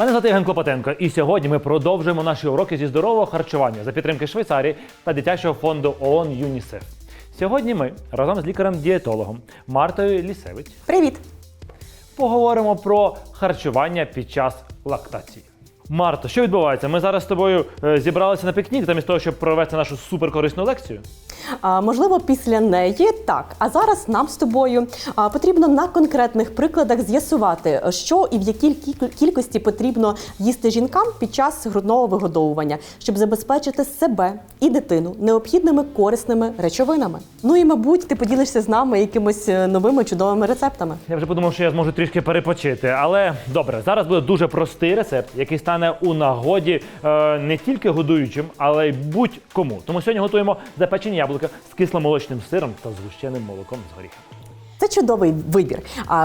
Мене звати Євген Клопотенко, і сьогодні ми продовжуємо наші уроки зі здорового харчування за підтримки Швейцарії та дитячого фонду ООН ЮНІСЕФ. Сьогодні ми разом з лікарем-дієтологом Мартою Лісевич Привіт! поговоримо про харчування під час лактації. Марто, що відбувається? Ми зараз з тобою е, зібралися на пікнік, замість того, щоб провести нашу суперкорисну лекцію. Можливо, після неї так. А зараз нам з тобою потрібно на конкретних прикладах з'ясувати, що і в якій кіль- кількості потрібно їсти жінкам під час грудного вигодовування, щоб забезпечити себе і дитину необхідними корисними речовинами. Ну і мабуть, ти поділишся з нами якимись е, новими чудовими рецептами. Я вже подумав, що я зможу трішки перепочити. Але добре, зараз буде дуже простий рецепт, який стане у нагоді е, не тільки годуючим, але й будь-кому. Тому сьогодні готуємо запечені яблука з кисломолочним сиром та згущеним молоком з горіхом. Це чудовий вибір,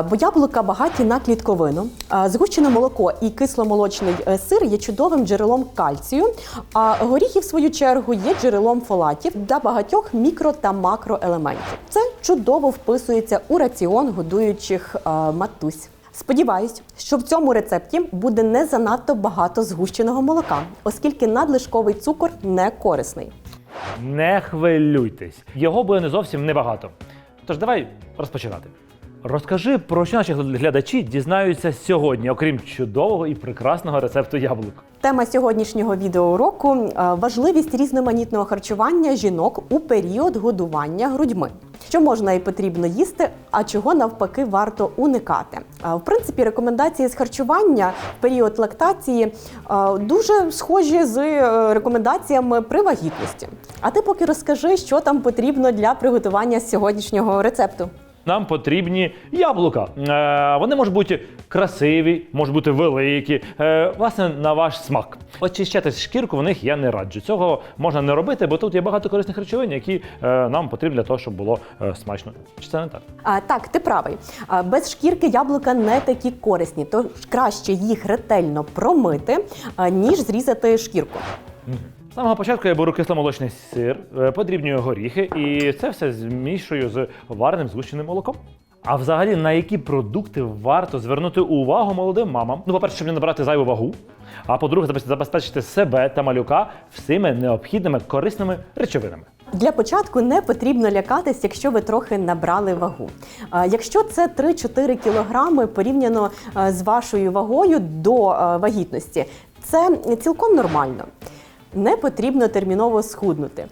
бо яблука багаті на клітковину. Згущене молоко і кисломолочний е, сир є чудовим джерелом кальцію. А горіхи, в свою чергу, є джерелом фолатів та багатьох мікро та макроелементів. Це чудово вписується у раціон годуючих е, матусь. Сподіваюсь, що в цьому рецепті буде не занадто багато згущеного молока, оскільки надлишковий цукор не корисний. Не хвилюйтесь, його буде не зовсім небагато. Тож давай розпочинати. Розкажи, про що наші глядачі дізнаються сьогодні, окрім чудового і прекрасного рецепту яблук. Тема сьогоднішнього відеоуроку е, важливість різноманітного харчування жінок у період годування грудьми. Що можна і потрібно їсти, а чого навпаки варто уникати. Е, В принципі, рекомендації з харчування в період лактації е, дуже схожі з рекомендаціями при вагітності. А ти поки розкажи, що там потрібно для приготування сьогоднішнього рецепту. Нам потрібні яблука. Е, вони можуть бути красиві, можуть бути великі, е, власне, на ваш смак. Очищати шкірку в них я не раджу. Цього можна не робити, бо тут є багато корисних речовин, які е, нам потрібні для того, щоб було е, смачно. Чи це не так? А, так, ти правий. А, без шкірки яблука не такі корисні, тож краще їх ретельно промити, а, ніж зрізати шкірку. Самого початку я беру кисломолочний сир, е, подрібнюю горіхи і це все змішую з вареним згущеним молоком. А взагалі, на які продукти варто звернути увагу молодим мамам? Ну, по-перше, щоб не набрати зайву вагу. А по-друге, забез- забезпечити себе та малюка всіми необхідними корисними речовинами. Для початку не потрібно лякатись, якщо ви трохи набрали вагу. Якщо це 3-4 кілограми порівняно з вашою вагою до вагітності, це цілком нормально. Не потрібно терміново схуднути,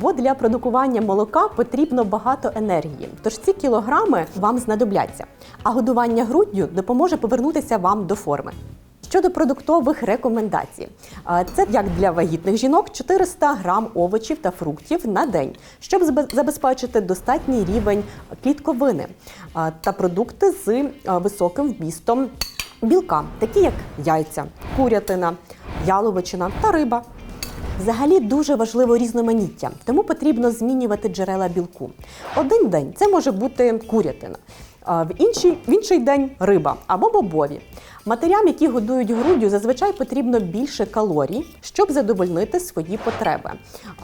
бо для продукування молока потрібно багато енергії. Тож ці кілограми вам знадобляться. А годування груддю допоможе повернутися вам до форми. Щодо продуктових рекомендацій, це як для вагітних жінок 400 грам овочів та фруктів на день, щоб забезпечити достатній рівень клітковини та продукти з високим вмістом білка, такі як яйця, курятина, яловичина та риба. Взагалі дуже важливо різноманіття, тому потрібно змінювати джерела білку. Один день це може бути курятина, в інший, в інший день риба або бобові. Матерям, які годують груддю, зазвичай потрібно більше калорій, щоб задовольнити свої потреби.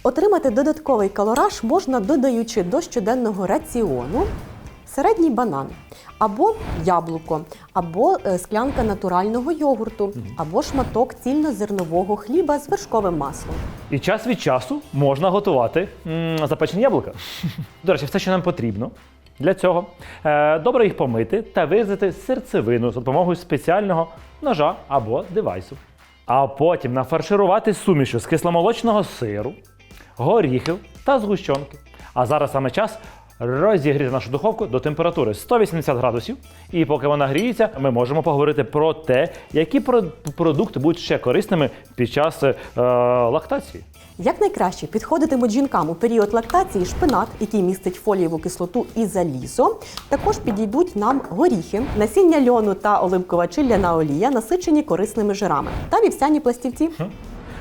Отримати додатковий калораж можна додаючи до щоденного раціону середній банан, або яблуко, або е, склянка натурального йогурту, або шматок цільнозернового хліба з вершковим маслом. І час від часу можна готувати м, запечені яблука. До речі, все, що нам потрібно. Для цього е, добре їх помити та вирізати серцевину за допомогою спеціального ножа або девайсу. А потім нафарширувати сумішю з кисломолочного сиру, горіхів та згущенки. А зараз саме час розігріти нашу духовку до температури 180 градусів. І поки вона гріється, ми можемо поговорити про те, які про- продукти будуть ще корисними під час е, лактації. Як найкраще підходитимуть жінкам у період лактації шпинат, який містить фолієву кислоту і залізо. Також підійдуть нам горіхи, насіння льону та оливкова чилляна олія, насичені корисними жирами, та вівсяні пластівці.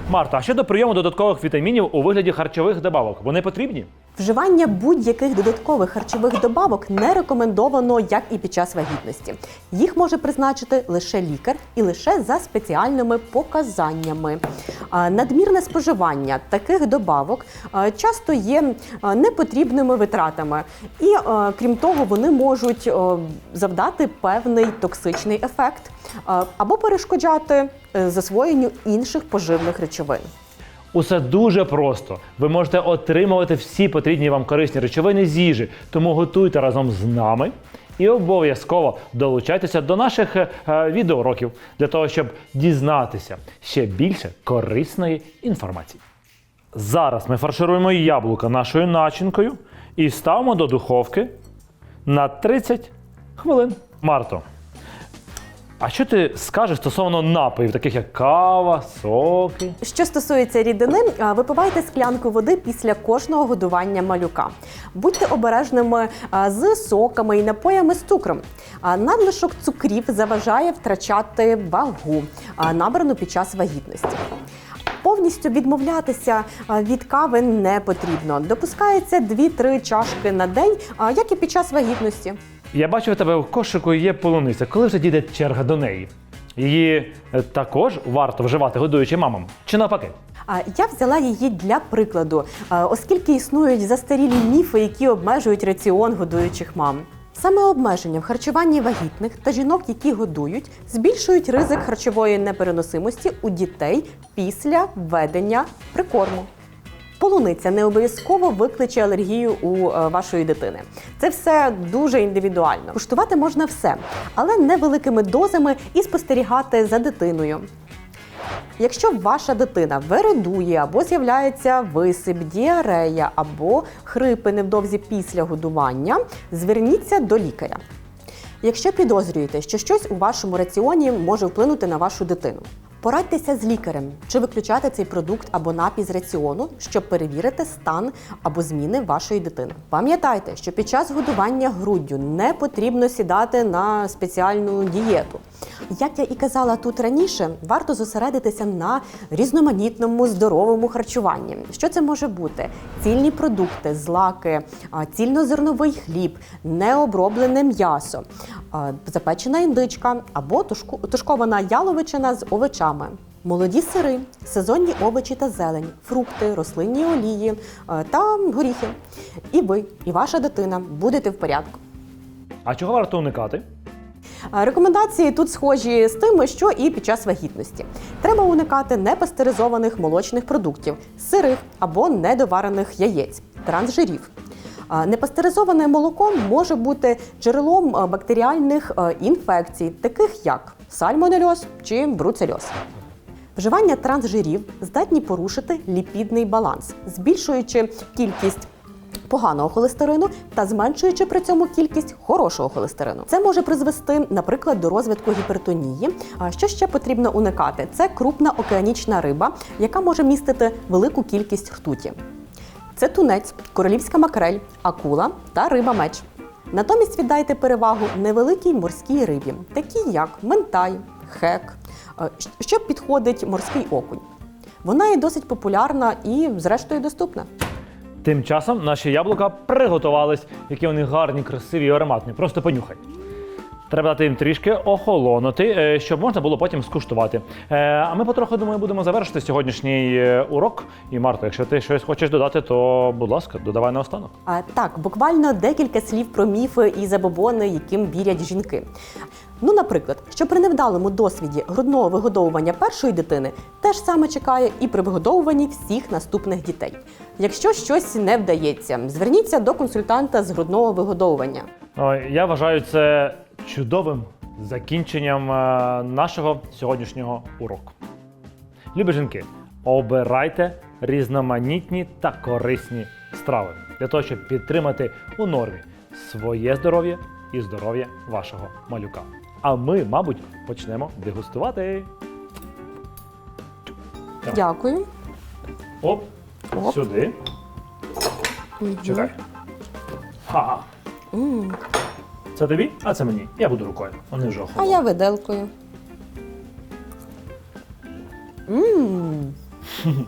Марта, а щодо прийому додаткових вітамінів у вигляді харчових добавок, вони потрібні? Вживання будь-яких додаткових харчових добавок не рекомендовано, як і під час вагітності. Їх може призначити лише лікар і лише за спеціальними показаннями. Надмірне споживання таких добавок часто є непотрібними витратами, і крім того, вони можуть завдати певний токсичний ефект або перешкоджати е, засвоєнню інших поживних речовин. Усе дуже просто. Ви можете отримувати всі потрібні вам корисні речовини з їжі, тому готуйте разом з нами і обов'язково долучайтеся до наших е, е, відеоуроків для того, щоб дізнатися ще більше корисної інформації. Зараз ми фаршируємо яблука нашою начинкою і ставимо до духовки на 30 хвилин. Марто, а що ти скажеш стосовно напоїв, таких як кава, соки? Що стосується рідини, випивайте склянку води після кожного годування малюка. Будьте обережними з соками і напоями з цукром. Надлишок цукрів заважає втрачати вагу, набрану під час вагітності. Повністю відмовлятися від кави не потрібно. Допускається 2-3 чашки на день, як і під час вагітності. Я бачу, у тебе в кошику є полуниця. Коли вже дійде черга до неї? Її е, також варто вживати годуючи мамам? Чи навпаки? А, Я взяла її для прикладу, оскільки існують застарілі міфи, які обмежують раціон годуючих мам. Саме обмеження в харчуванні вагітних та жінок, які годують, збільшують ризик харчової непереносимості у дітей після введення прикорму. Полуниця не обов'язково викличе алергію у е, вашої дитини. Це все дуже індивідуально. Куштувати можна все, але невеликими дозами і спостерігати за дитиною. Якщо ваша дитина вередує або з'являється висип, діарея або хрипи невдовзі після годування, зверніться до лікаря. Якщо підозрюєте, що щось у вашому раціоні може вплинути на вашу дитину, порадьтеся з лікарем, чи виключати цей продукт або напій з раціону, щоб перевірити стан або зміни вашої дитини. Пам'ятайте, що під час годування груддю не потрібно сідати на спеціальну дієту. Як я і казала тут раніше, варто зосередитися на різноманітному здоровому харчуванні. Що це може бути? Цільні продукти, злаки, цільнозерновий хліб, необроблене м'ясо, запечена індичка або тушкована яловичина з овочами. Молоді сири, сезонні овочі та зелень, фрукти, рослинні олії та горіхи. І ви, і ваша дитина будете в порядку. А чого варто уникати? Рекомендації тут схожі з тими, що і під час вагітності. Треба уникати непастеризованих молочних продуктів, сирих або недоварених яєць, трансжирів. Непастеризоване молоко може бути джерелом бактеріальних інфекцій, таких як сальмонельоз чи бруцельоз. Вживання трансжирів здатні порушити ліпідний баланс, збільшуючи кількість поганого холестерину та зменшуючи при цьому кількість хорошого холестерину. Це може призвести, наприклад, до розвитку гіпертонії. А що ще потрібно уникати? Це крупна океанічна риба, яка може містити велику кількість ртуті. Це тунець, королівська макрель, акула та риба меч. Натомість віддайте перевагу невеликій морській рибі, такій як ментай, хек, що підходить морський окунь. Вона є досить популярна і, зрештою, доступна. Тим часом наші яблука приготувались, які вони гарні, красиві ароматні. Просто понюхай. Треба дати їм трішки охолонути, е, щоб можна було потім скуштувати. Е, А ми потроху думаю, будемо завершити сьогоднішній е, урок. І Марто, якщо ти щось хочеш додати, то будь ласка, додавай наостанок. А, так, буквально декілька слів про міфи і забобони, яким вірять жінки. Ну, наприклад, що при невдалому досвіді грудного вигодовування першої дитини теж саме чекає і при вигодовуванні всіх наступних дітей. Якщо щось не вдається, зверніться до консультанта з грудного вигодовування. Я вважаю це чудовим закінченням е, нашого сьогоднішнього уроку. Любі жінки, обирайте різноманітні та корисні страви для того, щоб підтримати у нормі своє здоров'я і здоров'я вашого малюка. А ми, мабуть, почнемо дегустувати. Так. Дякую. Оп, Оп. сюди. Чекай. Ха. М, Це тобі, а це мені. Я буду рукою. Вони вже А охололи. я виделкою. М.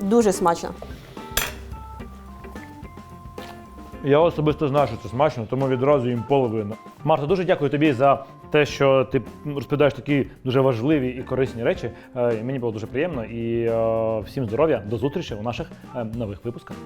Дуже смачно. Я особисто знаю, що це смачно, тому відразу їм половину. Марта, дуже дякую тобі за те, що ти розповідаєш такі дуже важливі і корисні речі. Е, Мені було дуже приємно і е, всім здоров'я. До зустрічі у наших е, нових випусках.